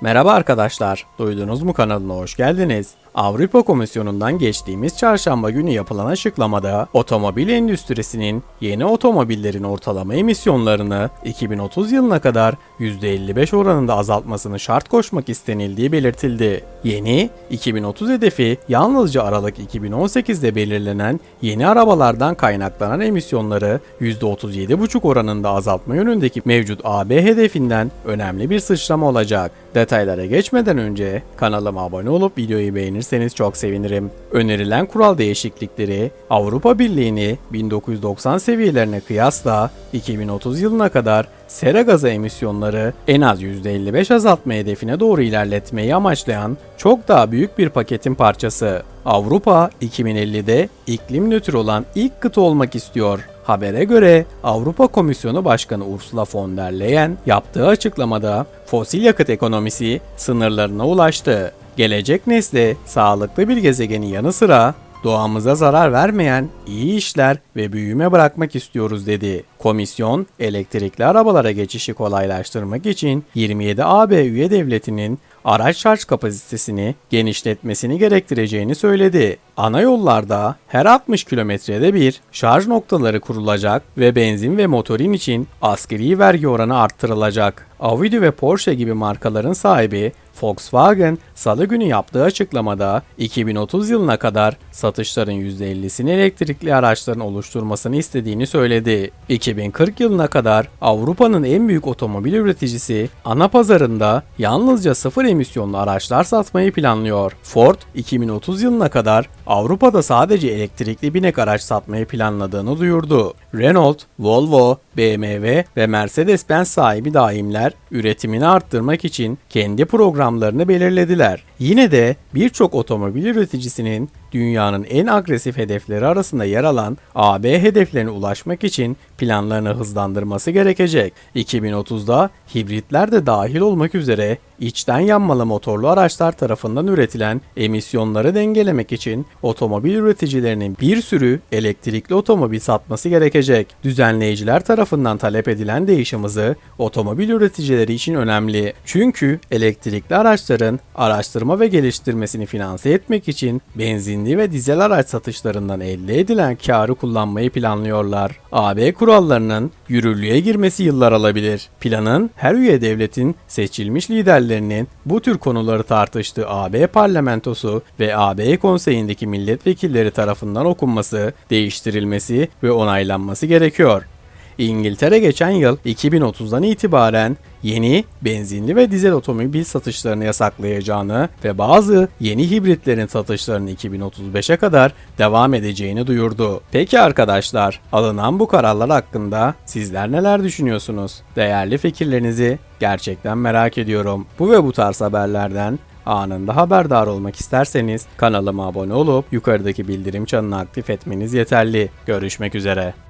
Merhaba arkadaşlar, duydunuz mu kanalına hoş geldiniz. Avrupa Komisyonu'ndan geçtiğimiz çarşamba günü yapılan açıklamada otomobil endüstrisinin yeni otomobillerin ortalama emisyonlarını 2030 yılına kadar %55 oranında azaltmasını şart koşmak istenildiği belirtildi. Yeni 2030 hedefi yalnızca Aralık 2018'de belirlenen yeni arabalardan kaynaklanan emisyonları %37,5 oranında azaltma yönündeki mevcut AB hedefinden önemli bir sıçrama olacak. Detaylara geçmeden önce kanalıma abone olup videoyu beğenirseniz çok sevinirim. Önerilen kural değişiklikleri Avrupa Birliği'ni 1990 seviyelerine kıyasla 2030 yılına kadar sera gazı emisyonları en az %55 azaltma hedefine doğru ilerletmeyi amaçlayan çok daha büyük bir paketin parçası. Avrupa 2050'de iklim nötr olan ilk kıta olmak istiyor. Habere göre Avrupa Komisyonu Başkanı Ursula von der Leyen yaptığı açıklamada fosil yakıt ekonomisi sınırlarına ulaştı. Gelecek nesle sağlıklı bir gezegenin yanı sıra doğamıza zarar vermeyen iyi işler ve büyüme bırakmak istiyoruz dedi. Komisyon, elektrikli arabalara geçişi kolaylaştırmak için 27 AB üye devletinin araç şarj kapasitesini genişletmesini gerektireceğini söyledi. Ana yollarda her 60 kilometrede bir şarj noktaları kurulacak ve benzin ve motorin için askeri vergi oranı arttırılacak. Audi ve Porsche gibi markaların sahibi Volkswagen salı günü yaptığı açıklamada 2030 yılına kadar satışların %50'sini elektrikli araçların oluşturmasını istediğini söyledi. 2040 yılına kadar Avrupa'nın en büyük otomobil üreticisi ana pazarında yalnızca sıfır emisyonlu araçlar satmayı planlıyor. Ford 2030 yılına kadar Avrupa'da sadece elektrikli binek araç satmayı planladığını duyurdu. Renault, Volvo, BMW ve Mercedes-Benz sahibi daimler üretimini arttırmak için kendi programlarını belirlediler. Yine de birçok otomobil üreticisinin dünyanın en agresif hedefleri arasında yer alan AB hedeflerine ulaşmak için planlarını hızlandırması gerekecek. 2030'da hibritler de dahil olmak üzere içten yanmalı motorlu araçlar tarafından üretilen emisyonları dengelemek için otomobil üreticilerinin bir sürü elektrikli otomobil satması gerekecek. Düzenleyiciler tarafından talep edilen değişim hızı otomobil üreticileri için önemli. Çünkü elektrikli araçların araştırma ve geliştirmesini finanse etmek için benzinli ve dizel araç satışlarından elde edilen karı kullanmayı planlıyorlar. AB kurallarının yürürlüğe girmesi yıllar alabilir. Planın her üye devletin seçilmiş liderlerinin bu tür konuları tartıştığı AB parlamentosu ve AB konseyindeki milletvekilleri tarafından okunması, değiştirilmesi ve onaylanması gerekiyor. İngiltere geçen yıl 2030'dan itibaren yeni benzinli ve dizel otomobil satışlarını yasaklayacağını ve bazı yeni hibritlerin satışlarını 2035'e kadar devam edeceğini duyurdu. Peki arkadaşlar, alınan bu kararlar hakkında sizler neler düşünüyorsunuz? Değerli fikirlerinizi gerçekten merak ediyorum. Bu ve bu tarz haberlerden anında haberdar olmak isterseniz kanalıma abone olup yukarıdaki bildirim çanını aktif etmeniz yeterli. Görüşmek üzere.